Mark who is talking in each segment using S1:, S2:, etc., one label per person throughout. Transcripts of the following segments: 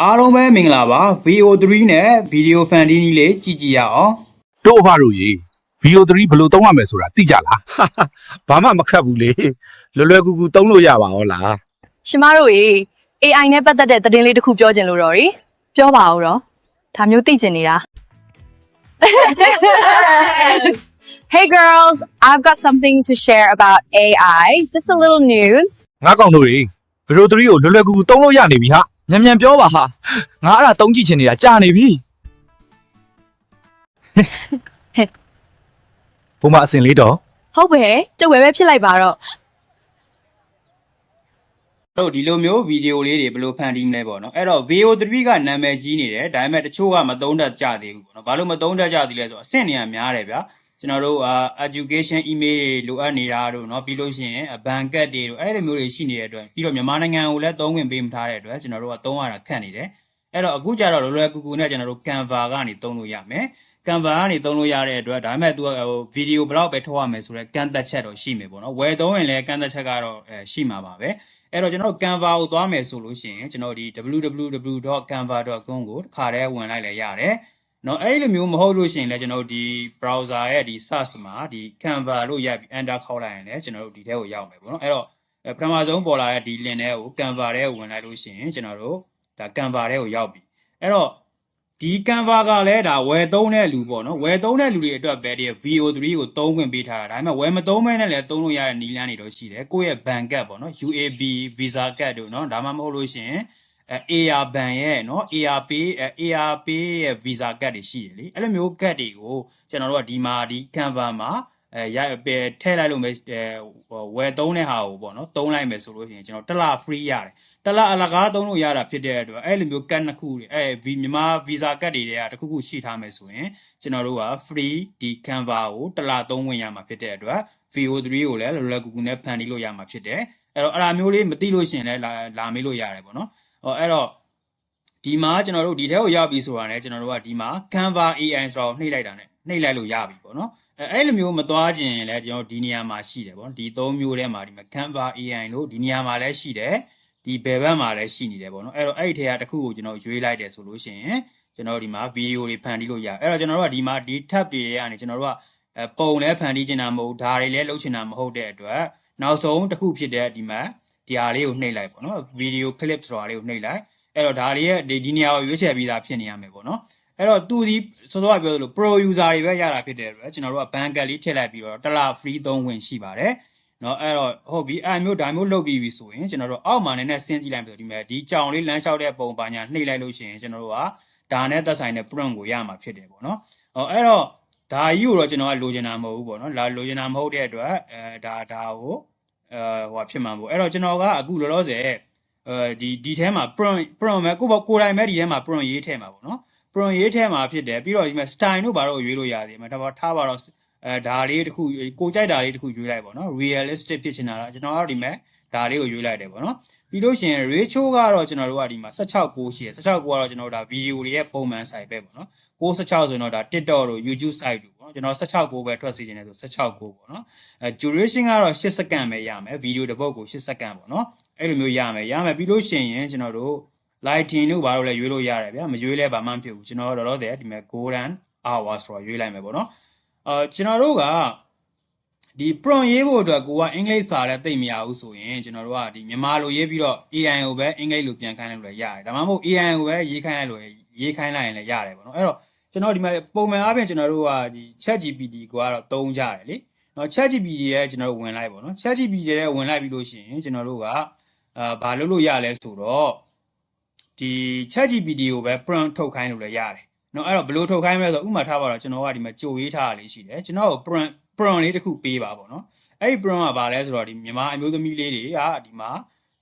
S1: အားလုံးပဲမင်္ဂလာပါ VO3 နဲ့ Video Fan ဒီနီးလေးကြည့်ကြည့်ရအောင်
S2: တို့အဖတို့ရေ VO3 ဘယ်လိုသုံးရမယ်ဆိုတာသိကြလား
S3: ဘာမှမခတ်ဘူးလေလွယ်လွယ်ကူကူသုံးလို့ရပါဟောလား
S4: ရှင်မတို့ရေ AI နဲ့ပတ်သက်တဲ့သတင်းလေးတစ်ခုပြောချင်လို့တော့ရီပြောပါဦးတော့ဒါမျိုးသိချင်နေတာ Hey girls, I've got something to share about AI. Just a little news.
S2: ငါကောင်တို့ရေ VO3 ကိုလွယ်လွယ်ကူကူသုံးလို့ရနေပြီဟာ
S5: မြန်မြန်ပြောပါဟာငါအဲ့ဒါတုံးကြည့်ချင်နေတာကြာနေပြီ
S2: ဘုမအစင်လေးတော့
S4: ဟုတ်ပဲကျုပ်ဝယ်ပဲဖြစ်လိုက်ပါတော့
S1: တို့ဒီလိုမျိုးဗီဒီယိုလေးတွေဘယ်လိုဖန်တီးမလဲပေါ့နော်အဲ့တော့ VO3 ကနာမည်ကြီးနေတယ်ဒါပေမဲ့တချို့ကမသုံးတတ်ကြသေးဘူးပေါ့နော်ဘာလို့မသုံးတတ်ကြသေးလဲဆိုတော့အဆင့်နေရများတယ်ဗျာ ကျွန်တော်တို့အာ education email တွေလိုအပ်နေတာတို့เนาะပြီးလို့ရှိရင်ဘန်ကတ်တွေတို့အဲ့လိုမျိုးတွေရှိနေတဲ့အတွက်ပြီးတော့မြန်မာနိုင်ငံကိုလည်းသုံးဝင်ပေးမထားတဲ့အတွက်ကျွန်တော်တို့ကသုံးရတာခက်နေတယ်အဲ့တော့အခုကျတော့လောလောကူကူနဲ့ကျွန်တော်တို့ Canva ကနေသုံးလို့ရမယ် Canva ကနေသုံးလို့ရတဲ့အတွက်ဒါပေမဲ့ तू ကဟိုဗီဒီယိုဘယ်လောက်ပဲထုတ်ရမယ်ဆိုတော့ကန့်သက်ချက်တော့ရှိမယ်ပေါ့နော်ဝယ်သုံးရင်လည်းကန့်သက်ချက်ကတော့အဲရှိမှာပါပဲအဲ့တော့ကျွန်တော်တို့ Canva ကိုသွားမယ်ဆိုလို့ရှိရင်ကျွန်တော်ဒီ www.canva.com ကိုတစ်ခါတည်းဝင်လိုက်လဲရတယ် နော်အဲ့လိုမျိုးမဟုတ်လို့ရှိရင်လည်းကျွန်တော်တို့ဒီ browser ရဲ့ဒီ search မှာဒီ canva လို့ရိုက်ပြီး enter ခေါက်လိုက်ရင်လည်းကျွန်တော်တို့ဒီထဲကိုရောက်မယ်ပေါ့နော်အဲ့တော့ပထမဆုံးပေါ်လာတဲ့ဒီ link တွေကို canva ထဲကိုဝင်လိုက်လို့ရှိရင်ကျွန်တော်တို့ဒါ canva ထဲကိုရောက်ပြီအဲ့တော့ဒီ canva ကလည်းဒါဝယ်သုံးတဲ့လူပေါ့နော်ဝယ်သုံးတဲ့လူတွေအတွက်ပဲဒီ VO3 ကိုသုံးခွင့်ပေးထားတာဒါပေမဲ့ဝယ်မသုံးမဲနဲ့လည်းသုံးလို့ရတဲ့နည်းလမ်းတွေတော့ရှိတယ်ကိုယ့်ရဲ့ bank card ပေါ့နော် UAB visa card တို့နော်ဒါမှမဟုတ်လို့ရှိရင် အဲ AR ban ရဲ့နော် ARP အဲ ARP ရဲ့ Visa card တွေရှိတယ်လေအဲ့လိုမျိုး card တွေကိုကျွန်တော်တို့ကဒီမှာဒီ Canva မှာအဲရပဲထည့်လိုက်လို့မယ်အဲဝယ်သုံးတဲ့ဟာကိုပေါ့နော်သုံးလိုက်မယ်ဆိုလို့ရှိရင်ကျွန်တော်တစ်လ free ရတယ်တလားအလကားသုံးလို့ရတာဖြစ်တဲ့အတွက်အဲ့လိုမျိုးကတ်နှစ်ခုတွေအဲဗီမြန်မာဗီဇာကတ်တွေတွေကတစ်ခုခုရှိထားမယ်ဆိုရင်ကျွန်တော်တို့က free ဒီ Canva ကိုတလားသုံးဝင်ရမှာဖြစ်တဲ့အတွက် VO3 ကိုလည်းလောလောကူကူနဲ့ဖန်တီးလို့ရမှာဖြစ်တယ်အဲ့တော့အဲ့ဒါမျိုးလေးမသိလို့ရှရင်လည်းလာလာမေးလို့ရတယ်ပေါ့နော် ဟောအဲ့တော့ဒီမှာကျွန်တော်တို့ဒီထဲကိုရောက်ပြီဆိုတာနဲ့ကျွန်တော်တို့ကဒီမှာ Canva AI ဆိုတော့နှိပ်လိုက်တာနဲ့နှိပ်လိုက်လို့ရပြီပေါ့နော်အဲအဲ့လိုမျိုးမသွားခြင်းရင်လည်းကျွန်တော်ဒီနေရာမှာရှိတယ်ပေါ့နော်ဒီသုံးမျိုးထဲမှာဒီမှာ Canva AI လို့ဒီနေရာမှာလည်းရှိတယ်ဒီဘယ်ဘက်မှာလည်းရှိနေတယ်ပေါ့နော်အဲ့တော့အဲ့ဒီထဲကတစ်ခုကိုကျွန်တော်ရွေးလိုက်တယ်ဆိုလို့ရှိရင်ကျွန်တော်ဒီမှာဗီဒီယိုတွေဖန်တီးလို့ရအဲ့တော့ကျွန်တော်တို့ကဒီမှာဒီ tab တွေထဲကနေကျွန်တော်တို့ကအဲပုံလည်းဖန်တီးချင်တာမဟုတ်ဒါတွေလည်းလုပ်ချင်တာမဟုတ်တဲ့အတွက်နောက်ဆုံးတစ်ခုဖြစ်တဲ့ဒီမှာ ဒီဟာလေးကိုနှိပ်လိုက်ပေါ့နော်ဗီဒီယိုကလစ်ဆိုတာလေးကိုနှိပ်လိုက်အဲ့တော့ဒါလေးရဲ့ဒီနေရာကိုရွေးချယ်ပြီးသားဖြစ်နေရမယ်ပေါ့နော်အဲ့တော့သူဒီစောစောကပြောသလို pro user တွေပဲရတာဖြစ်တယ်ဆိုတော့ကျွန်တော်တို့က banker လေးထည့်လိုက်ပြီးတော့တစ်လ free သုံးဝင်ရှိပါတယ်နော်အဲ့တော့ဟုတ်ပြီအဲ့မျိုးဒါမျိုးလုပ်ပြီးပြီဆိုရင်ကျွန်တော်တို့အောက်မှာနည်းနည်းဆင်းကြည့်လိုက်ပြီဆိုဒီမဲ့ဒီကြောင်လေးလမ်းလျှောက်တဲ့ပုံပါညာနှိပ်လိုက်လို့ရှိရင်ကျွန်တော်တို့ကဒါနဲ့သက်ဆိုင်တဲ့ print ကိုရမှာဖြစ်တယ်ပေါ့နော်ဟောအဲ့တော့ဒါကြီးကိုတော့ကျွန်တော်ကလိုချင်တာမဟုတ်ဘူးပေါ့နော်လာလိုချင်တာမဟုတ်တဲ့အတွက်အဲဒါဒါကို ဟိုဖြစ်မှာပေါ့အဲ့တော့ကျွန်တော်ကအခုလောလောဆယ်အဲဒီဒီထဲမှာ prompt prompt ပဲကိုယ့်ဘကိုယ်တိုင်ပဲဒီထဲမှာ prompt ရေးထည့်မှာပေါ့နော် prompt ရေးထည့်မှာဖြစ်တယ်ပြီးတော့ဒီမှာ style တို့ဘာလို့ရွေးလို့ရတယ်မှာဒါပါထားပါတော့အဲဒါလေးတစ်ခုကိုကြိုက်တာလေးတစ်ခုရွေးလိုက်ပေါ့နော် realistic ဖြစ်ချင်တာလားကျွန်တော်ကတော့ဒီမဲ့ ဒါလေးကိုရွေးလိုက်တယ်ပေါ့နော်ပြီးလို့ရှိရင် ratio ကတော့ကျွန်တော်တို့ကဒီမှာ16ကိုရှိရ16ကိုကတော့ကျွန်တော်တို့ဒါ video တွေရဲ့ပုံမှန် site ပဲပေါ့နော်616ဆိုရင်တော့ဒါ TikTok တို့ YouTube site တို့ပေါ့နော်ကျွန်တော်16ကိုပဲထွက်စီခြင်းတယ်ဆို16ကိုပေါ့နော်အဲ duration ကတော့8စက္ကန့်ပဲရမယ် video တစ်ပုတ်ကို8စက္ကန့်ပေါ့နော်အဲ့လိုမျိုးရမယ်ရမယ်ပြီးလို့ရှိရင်ကျွန်တော်တို့ lighting တို့ဘာလို့လဲရွေးလို့ရတယ်ဗျာမရွေးလဲဘာမှမဖြစ်ဘူးကျွန်တော်တို့တော့တော့ဒီမဲ့ golden hours ဆိုတော့ရွေးလိုက်မယ်ပေါ့နော်အာကျွန်တော်တို့က ဒီ prompt ရေးဖို့အတွက်ကိုကအင်္ဂလိပ်စာလည်းသိမရဘူးဆိုရင်ကျွန်တော်တို့ကဒီမြန်မာလိုရေးပြီးတော့ AI ကိုပဲအင်္ဂလိပ်လိုပြန်ခိုင်းလိုက်လို့ရတယ်ဒါမှမဟုတ် AI ကိုပဲရေးခိုင်းလိုက်လို့ရေးခိုင်းလိုက်ရင်လည်းရတယ်ပေါ့နော်အဲ့တော့ကျွန်တော်ဒီမှာပုံမှန်အားဖြင့်ကျွန်တော်တို့ကဒီ ChatGPT ကိုကတော့သုံးကြတယ်လေနော် ChatGPT ရဲ့ကျွန်တော်တို့ဝင်လိုက်ပေါ့နော် ChatGPT ရဲ့ဝင်လိုက်ပြီးလို့ရှိရင်ကျွန်တော်တို့ကအာဘာလုပ်လို့ရလဲဆိုတော့ဒီ ChatGPT ကိုပဲ prompt ထုတ်ခိုင်းလို့လည်းရတယ်နော်အဲ့တော့ဘယ်လိုထုတ်ခိုင်းမလဲဆိုတော့ဥပမာထားပါတော့ကျွန်တော်ကဒီမှာကြိုရေးထားတာလေးရှိတယ်ကျွန်တော်ကို prompt program လေးတစ်ခုပေးပါပေါ့နော်အဲ့ဒီ program ကဘာလဲဆိုတော့ဒီမြန်မာအမျိုးသမီးလေးတွေကဒီမှာ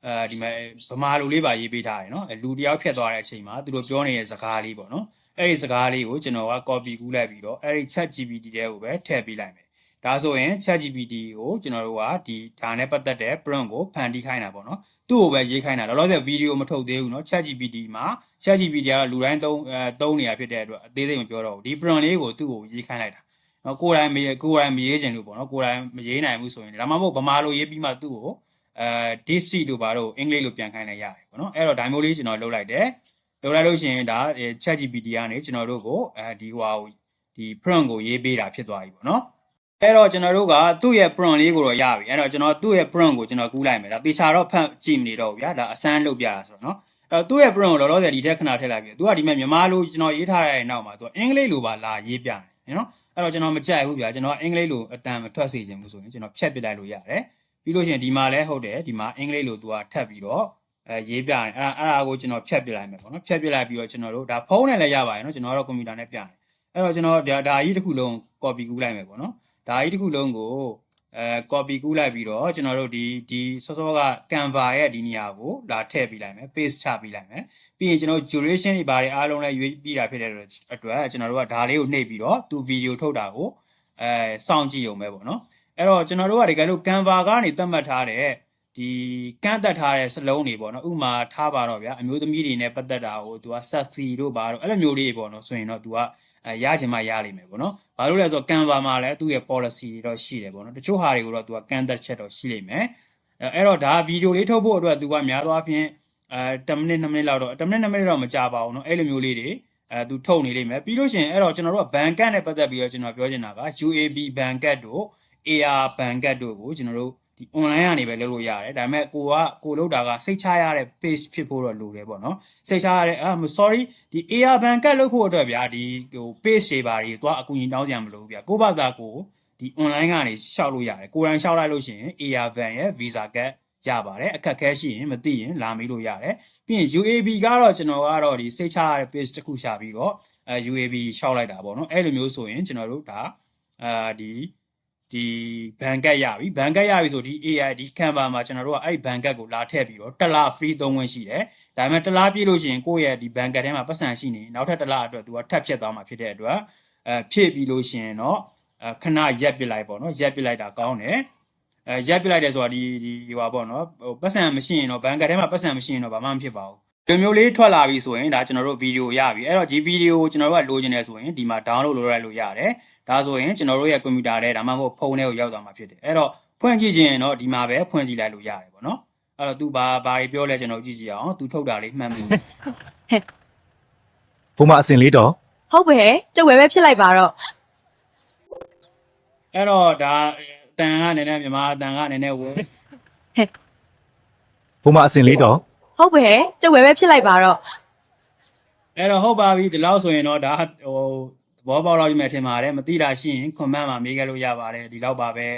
S1: အဲဒီမှာဗမာလူလေးပါရေးပေးထားတယ်နော်လူတယောက်ဖြတ်သွားတဲ့အချိန်မှာသူတို့ပြောနေတဲ့စကားလေးပေါ့နော်အဲ့ဒီစကားလေးကိုကျွန်တော်က copy ကူးလိုက်ပြီးတော့အဲ့ဒီ chat GPT တဲကိုပဲထည့်ပေးလိုက်မယ်ဒါဆိုရင် chat GPT ကိုကျွန်တော်တို့ကဒီဒါနဲ့ပတ်သက်တဲ့ prompt ကိုဖန်တီးခိုင်းတာပေါ့နော်သူ့ကိုပဲရေးခိုင်းတာလောလောဆယ်ဗီဒီယိုမထုတ်သေးဘူးနော် chat GPT မှာ chat GPT ကလူတိုင်းသုံးအဲသုံးနေရဖြစ်တဲ့အတွက်အသေးစိတ်မပြောတော့ဘူးဒီ prompt လေးကိုသူ့ကိုရေးခိုင်းလိုက်တာ နော်ကိုယ်တိုင်မရေးကိုယ်တိုင်မရေးချင်လို့ပေါ့နော်ကိုယ်တိုင်မရေးနိုင်ဘူးဆိုရင်ဒါမှမဟုတ်ဗမာလိုရေးပြီးမှသူ့ကိုအဲ deep sea တို့ဘာတို့အင်္ဂလိပ်လိုပြန်ခိုင်းလိုက်ရတယ်ပေါ့နော်အဲ့တော့ဒါမျိုးလေးကျွန်တော်လုပ်လိုက်တယ်လုပ်လိုက်လို့ရှိရင်ဒါ ChatGPT ကနေကျွန်တော်တို့ကိုအဲဒီဟွာဒီ prompt ကိုရေးပေးတာဖြစ်သွားပြီပေါ့နော်အဲ့တော့ကျွန်တော်တို့ကသူ့ရဲ့ prompt လေးကိုတော့ရပြီအဲ့တော့ကျွန်တော်သူ့ရဲ့ prompt ကိုကျွန်တော်ကူးလိုက်မယ်ဒါပေချာတော့ဖတ်ကြည့်မနေတော့ဘူးဗျာဒါအစမ်းလုပ်ပြတာဆိုတော့နော်အဲ့သူ့ရဲ့ prompt ကိုလောလောဆယ်ဒီထက်ခဏထည့်လိုက်ပြီသူကဒီမဲ့မြန်မာလိုကျွန်တော်ရေးထားတဲ့နောက်မှာသူကအင်္ဂလိပ်လိုပါလာရေးပြတယ်နော် အဲ့တော့ကျွန်တော်မကြိုက်ဘူးဗျာကျွန်တော်အင်္ဂလိပ်လိုအတန်မထွက်စေချင်ဘူးဆိုရင်ကျွန်တော်ဖြတ်ပစ်လိုက်လို့ရတယ်ပြီးလို့ရှိရင်ဒီမှာလည်းဟုတ်တယ်ဒီမှာအင်္ဂလိပ်လိုသူကထပ်ပြီးတော့အဲရေးပြတယ်အဲ့ဒါအဲ့ဒါကိုကျွန်တော်ဖြတ်ပြလိုက်မယ်ပေါ့နော်ဖြတ်ပြလိုက်ပြီးတော့ကျွန်တော်တို့ဒါဖုန်းနဲ့လည်းရပါတယ်နော်ကျွန်တော်ကတော့ကွန်ပျူတာနဲ့ပြတယ်အဲ့တော့ကျွန်တော်ဒါဒါကြီးတစ်ခုလုံး copy ကူးလိုက်မယ်ပေါ့နော်ဒါကြီးတစ်ခုလုံးကို အဲ copy ကူးလိုက်ပြီးတော့ကျွန်တော်တို့ဒီဒီစောစောက Canva ရဲ့ဒီနေရာကိုလာထည့်ပေးလိုက်မယ် paste ချပေးလိုက်မယ်ပြီးရင်ကျွန်တော် duration တွေဘာတွေအားလုံးလည်းရွေးပြီးတာဖြစ်တဲ့အတွက်ကျွန်တော်တို့ကဒါလေးကိုနှိပ်ပြီးတော့သူ video ထုတ်တာကိုအဲစောင့်ကြည့်ရုံပဲပေါ့နော်အဲ့တော့ကျွန်တော်တို့ကဒီကလို့ Canva ကနေသတ်မှတ်ထားတဲ့ဒီကန့်သက်ထားတဲ့စလုံးတွေပေါ့နော်ဥမာထားပါတော့ဗျာအမျိုးသမီးတွေနဲ့ပတ်သက်တာကို तू က sexy တို့ဘာတို့အဲ့လိုမျိုးလေးပေါ့နော်ဆိုရင်တော့ तू က အဲရချင်မှရလိမ့်မယ်ပေါ့နော်။ဘာလို့လဲဆိုတော့ Canva မှာလည်းသူ့ရဲ့ policy တွေတော့ရှိတယ်ပေါ့နော်။တချို့ဟာတွေကိုတော့သူကကန်သက်ချက်တော့ရှိလိမ့်မယ်။အဲအဲ့တော့ဒါဗီဒီယိုလေးထုတ်ဖို့အတွက်သူကများသောအားဖြင့်အဲ10မိနစ်2မိနစ်လောက်တော့10မိနစ်2မိနစ်တော့မကြာပါဘူးเนาะအဲ့လိုမျိုးလေးတွေအဲသူထုတ်နေလိမ့်မယ်ပြီးလို့ရှိရင်အဲ့တော့ကျွန်တော်တို့က Bankat နဲ့ပတ်သက်ပြီးတော့ကျွန်တော်ပြောချင်တာက UAB Bankat တို့ AR Bankat တို့ကိုကျွန်တော်တို့ ဒီ online ကနေပဲလုပ်လို့ရတယ်ဒါပေမဲ့ကိုကကိုလောက်တာကစိတ်ချရတဲ့ page ဖြစ်ဖို့တော့လိုတယ်ပေါ့နော်စိတ်ချရတဲ့အာ sorry ဒီ AR Bankat လုပ်ဖို့အတွက်ဗျာဒီဟို page တွေပါတွေသွားအကူအညီတောင်းကြမလို့ဗျာကိုယ့်ဘာသာကိုဒီ online ကနေရှောက်လို့ရတယ်ကိုယ်တိုင်ရှောက်လိုက်လို့ရှိရင် AR Bank ရဲ့ Visa Card ရပါတယ်အခက်ခဲရှိရင်မသိရင်လာမေးလို့ရတယ်ပြီးရင် UAB ကတော့ကျွန်တော်ကတော့ဒီစိတ်ချရတဲ့ page တစ်ခုရှာပြီးတော့အဲ UAB ရှောက်လိုက်တာပေါ့နော်အဲ့လိုမျိုးဆိုရင်ကျွန်တော်တို့ဒါအာဒီ ဒီဘန်ကတ်ရပြီဘန်ကတ်ရပြီဆိုဒီ AI ဒီ Canva မှာကျွန်တော်တို့ကအဲ့ဒီဘန်ကတ်ကိုလာထည့်ပြီးတော့တစ်လ free သုံးခွင့်ရှိတယ်ဒါပေမဲ့တစ်လပြည့်လို့ရှိရင်ကိုယ့်ရဲ့ဒီဘန်ကတ်ထဲမှာပတ်စံရှိနေနောက်ထပ်တစ်လအတွက်သူကထပ်ဖြတ်သွားမှာဖြစ်တဲ့အတွက်အဲဖြည့်ပြီးလို့ရှိရင်တော့အဲခဏရက်ပစ်လိုက်ပေါ့နော်ရက်ပစ်လိုက်တာကောင်းတယ်အဲရက်ပစ်လိုက်တယ်ဆိုတာဒီဒီဟိုပါပေါ့နော်ဟိုပတ်စံမရှိရင်တော့ဘန်ကတ်ထဲမှာပတ်စံမရှိရင်တော့ဘာမှမဖြစ်ပါဘူးဒီမျိုးလေးထွက်လာပြီဆိုရင်ဒါကျွန်တော်တို့ဗီဒီယိုရပြီအဲ့တော့ဒီဗီဒီယိုကိုကျွန်တော်တို့ကလိုချင်တယ်ဆိုရင်ဒီမှာ download လုပ်လိုက်လို့ရတယ် ဒါဆိုရင်ကျွန်တော်တို့ရဲ့ကွန်ပျူတာထဲဒါမှမဟုတ်ဖုန်းထဲကိုရောက်သွားမှာဖြစ်တယ်အဲ့တော့ဖွင့်ကြည့်ခြင်းရင်တော့ဒီမှာပဲဖွင့်ကြည့်လိုက်လို့ရတယ်ပေါ့နော်အဲ့တော့ तू ဘာဘာတွေပြောလဲကျွန်တော်ကြည့်ကြည့်အောင် तू ထုတ်တာလေးမှန်ပြီ
S3: ဘုမအစင်လေးတော့
S4: ဟုတ်ပဲကျုပ်ဝယ်ပဲဖြစ်လိုက်ပါတော့
S1: အဲ့တော့ဒါအတန်ကနည်းနည်းမြန်မာအတန်ကနည်းနည်းဝယ်
S3: ဘုမအစင်လေးတော့
S4: ဟုတ်ပဲကျုပ်ဝယ်ပဲဖြစ်လိုက်ပါတော့
S1: အဲ့တော့ဟုတ်ပါပြီဒီလောက်ဆိုရင်တော့ဒါဟို သဘောပေါက်လောက်ရမယ်ထင်ပါတယ်မသိတာရှိရင် comment မှာမေးခဲ့လို့ရပါတယ်ဒီလောက်ပါပဲ